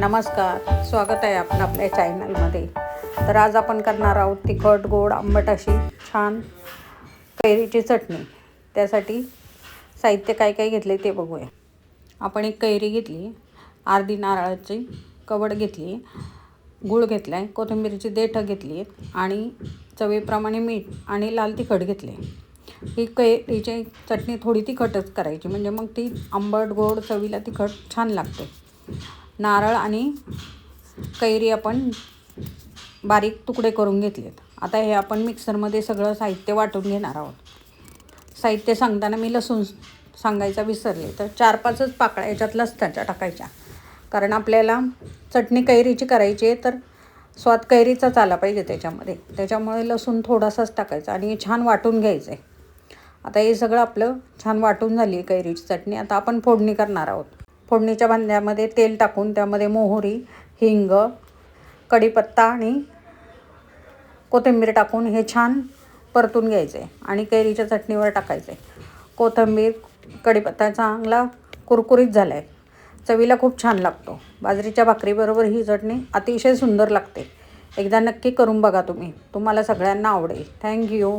नमस्कार स्वागत आहे आपलं आपल्या चॅनलमध्ये तर आज आपण करणार आहोत तिखट गोड आंबट अशी छान कैरीची चटणी. त्यासाठी साहित्य काय काय घेतले ते बघूया. आपण एक कैरी घेतली अर्धी नारळाची कवड घेतली गूळ घेतला आहे कोथिंबीरची देठं घेतली आणि चवीप्रमाणे मीठ आणि लाल तिखट घेतले ही कैरीची चटणी थोडी तिखटच करायची म्हणजे मग ती आंबट गोड चवीला तिखट छान लागते नारळ आणि कैरी आपण बारीक तुकडे करून घेतलेत. आता हे आपण मिक्सरमध्ये सगळं साहित्य वाटून घेणार आहोत. साहित्य सांगताना मी लसूण सांगायचा विसरले. तर चार पाचच पाकळ्या याच्यात लसणाच्या टाकायच्या. कारण आपल्याला चटणी कैरीची करायची आहे तर स्वाद कैरीचाच आला पाहिजे त्याच्यामध्ये. त्याच्यामुळे लसूण थोडासाच टाकायचा आणि हे छान वाटून घ्यायचं आहे आता हे सगळं आपलं छान वाटून झाली आहे कैरीची चटणी. आता आपण फोडणी करणार आहोत. फोडणीच्या भांड्यामध्ये तेल टाकून त्यामध्ये मोहरी हिंग कढीपत्ता आणि कोथिंबीर टाकून हे छान परतून घ्यायचे आणि कैरीच्या चटणीवर टाकायचे. कोथिंबीर कढीपत्ता चांगला कुरकुरीत झाला आहे चवीला खूप छान लागतो. बाजरीच्या भाकरीबरोबर ही चटणी अतिशय सुंदर लागते. एकदा नक्की करून बघा तुम्ही. तुम्हाला सगळ्यांना आवडेल. थँक्यू